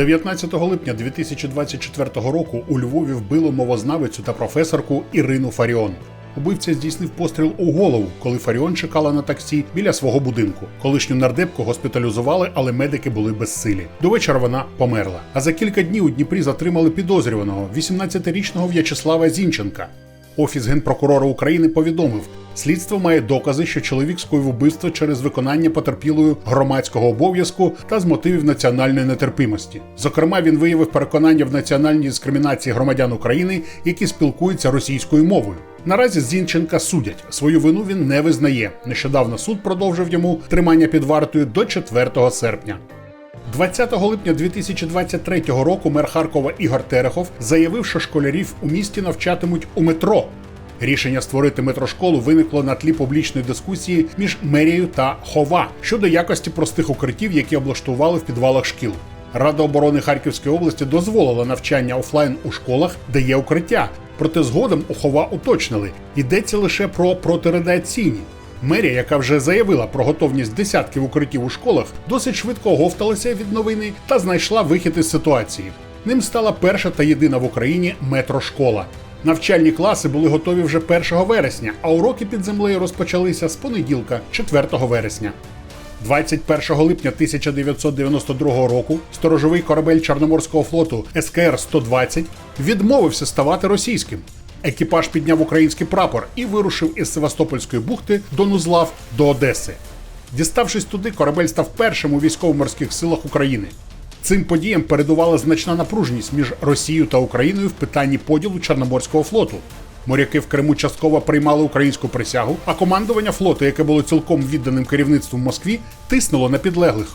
19 липня 2024 року у Львові вбило мовознавицю та професорку Ірину Фаріон. Убивця здійснив постріл у голову, коли Фаріон чекала на таксі біля свого будинку. Колишню нардепку госпіталізували, але медики були безсилі. До вечора вона померла. А за кілька днів у Дніпрі затримали підозрюваного 18-річного В'ячеслава Зінченка. Офіс генпрокурора України повідомив, слідство має докази, що чоловік скоїв вбивство через виконання потерпілою громадського обов'язку та з мотивів національної нетерпимості. Зокрема, він виявив переконання в національній дискримінації громадян України, які спілкуються російською мовою. Наразі Зінченка судять. Свою вину він не визнає. Нещодавно суд продовжив йому тримання під вартою до 4 серпня. 20 липня 2023 року мер Харкова Ігор Терехов заявив, що школярів у місті навчатимуть у метро. Рішення створити метрошколу виникло на тлі публічної дискусії між мерією та хова щодо якості простих укриттів, які облаштували в підвалах шкіл. Рада оборони Харківської області дозволила навчання офлайн у школах, де є укриття. Проте згодом у хова уточнили, йдеться лише про протирадіаційні. Мерія, яка вже заявила про готовність десятків укриттів у школах, досить швидко оговталася від новини та знайшла вихід із ситуації. Ним стала перша та єдина в Україні метрошкола. Навчальні класи були готові вже 1 вересня, а уроки під землею розпочалися з понеділка, 4 вересня. 21 липня 1992 року сторожовий корабель Чорноморського флоту СКР-120 відмовився ставати російським. Екіпаж підняв український прапор і вирушив із Севастопольської бухти до Нузлав до Одеси. Діставшись туди, корабель став першим у військово-морських силах України. Цим подіям передувала значна напруженість між Росією та Україною в питанні поділу Чорноморського флоту. Моряки в Криму частково приймали українську присягу, а командування флоту, яке було цілком відданим керівництву в Москві, тиснуло на підлеглих.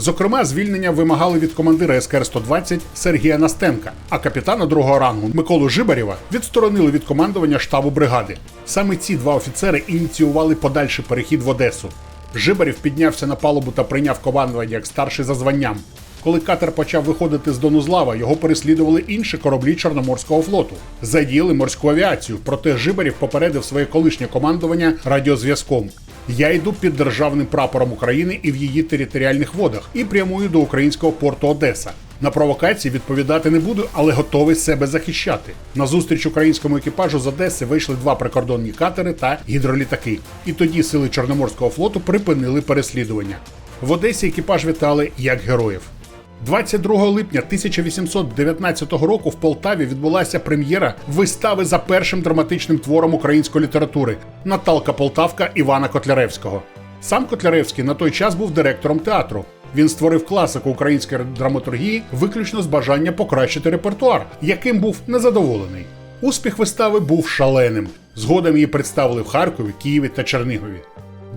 Зокрема, звільнення вимагали від командира СКР-120 Сергія Настенка, а капітана другого рангу Миколу Жибарєва відсторонили від командування штабу бригади. Саме ці два офіцери ініціювали подальший перехід в Одесу. Жибарєв піднявся на палубу та прийняв командування як старший за званням. Коли катер почав виходити з Донузлава, його переслідували інші кораблі Чорноморського флоту. Задіяли морську авіацію, проте Жибарєв попередив своє колишнє командування радіозв'язком. Я йду під державним прапором України і в її територіальних водах і прямую до українського порту Одеса. На провокації відповідати не буду, але готовий себе захищати. На зустріч українському екіпажу з Одеси вийшли два прикордонні катери та гідролітаки. І тоді сили Чорноморського флоту припинили переслідування. В Одесі екіпаж вітали як героїв. 22 липня 1819 року в Полтаві відбулася прем'єра вистави за першим драматичним твором української літератури Наталка Полтавка Івана Котляревського. Сам Котляревський на той час був директором театру. Він створив класику української драматургії виключно з бажання покращити репертуар, яким був незадоволений. Успіх вистави був шаленим. Згодом її представили в Харкові, Києві та Чернігові.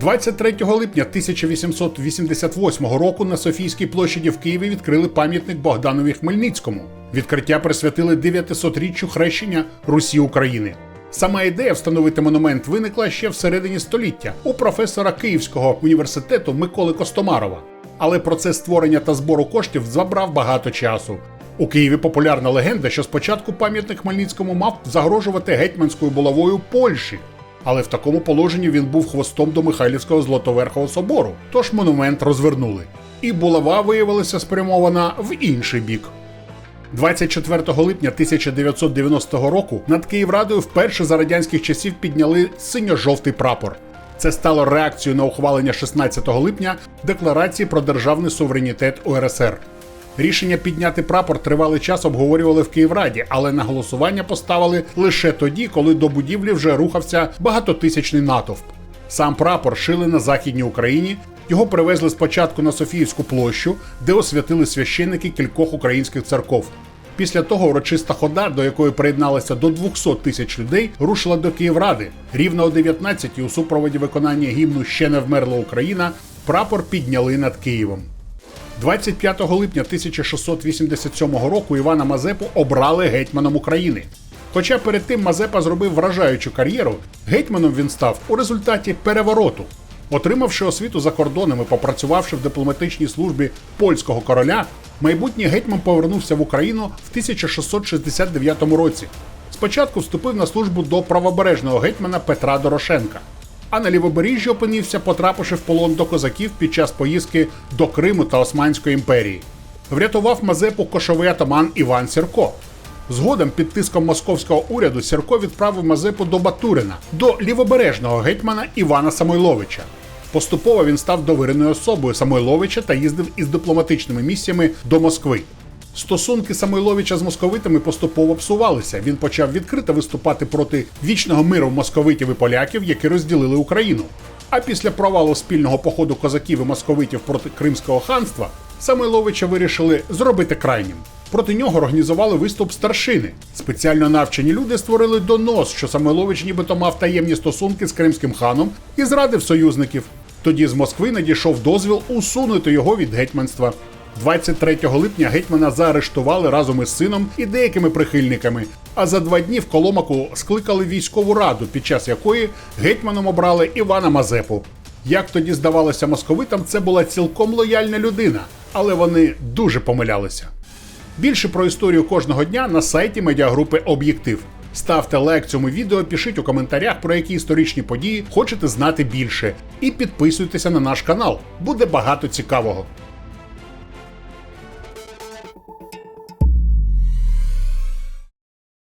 23 липня 1888 року на Софійській площаді в Києві відкрили пам'ятник Богданові Хмельницькому. Відкриття присвятили 900-річчю хрещення Русі України. Сама ідея встановити монумент виникла ще всередині століття у професора Київського університету Миколи Костомарова. Але процес створення та збору коштів забрав багато часу. У Києві популярна легенда, що спочатку пам'ятник Хмельницькому мав загрожувати гетьманською булавою Польщі. Але в такому положенні він був хвостом до Михайлівського Златоверхого собору, тож монумент розвернули. І булава виявилася спрямована в інший бік. 24 липня 1990 року над Київрадою вперше за радянських часів підняли синьо-жовтий прапор. Це стало реакцією на ухвалення 16 липня декларації про державний суверенітет УРСР. Рішення підняти прапор тривалий час обговорювали в Київраді, але на голосування поставили лише тоді, коли до будівлі вже рухався багатотисячний натовп. Сам прапор шили на західній Україні. Його привезли спочатку на Софіївську площу, де освятили священники кількох українських церков. Після того урочиста хода, до якої приєдналося до 200 тисяч людей, рушила до Київради. Рівно о 19-й у супроводі виконання гімну Ще не вмерла Україна прапор підняли над Києвом. 25 липня 1687 року Івана Мазепу обрали гетьманом України. Хоча перед тим Мазепа зробив вражаючу кар'єру, гетьманом він став у результаті перевороту. Отримавши освіту за кордоном і попрацювавши в дипломатичній службі польського короля, майбутній гетьман повернувся в Україну в 1669 році. Спочатку вступив на службу до правобережного гетьмана Петра Дорошенка а на лівобережжі опинився, потрапивши в полон до козаків під час поїздки до Криму та Османської імперії. Врятував Мазепу кошовий атаман Іван Сірко. Згодом під тиском московського уряду Сірко відправив Мазепу до Батурина, до лівобережного гетьмана Івана Самойловича. Поступово він став довіреною особою Самойловича та їздив із дипломатичними місіями до Москви. Стосунки Самойловича з московитами поступово псувалися. Він почав відкрито виступати проти вічного миру московитів і поляків, які розділили Україну. А після провалу спільного походу козаків і московитів проти Кримського ханства Самойловича вирішили зробити крайнім. Проти нього організували виступ старшини. Спеціально навчені люди створили донос, що Самойлович нібито мав таємні стосунки з кримським ханом і зрадив союзників. Тоді з Москви надійшов дозвіл усунути його від гетьманства. 23 липня гетьмана заарештували разом із сином і деякими прихильниками. А за два дні в Коломаку скликали військову раду, під час якої гетьманом обрали Івана Мазепу. Як тоді здавалося московитам, це була цілком лояльна людина, але вони дуже помилялися. Більше про історію кожного дня на сайті медіагрупи Об'єктив. Ставте лайк цьому відео, пишіть у коментарях, про які історичні події хочете знати більше. І підписуйтеся на наш канал. Буде багато цікавого.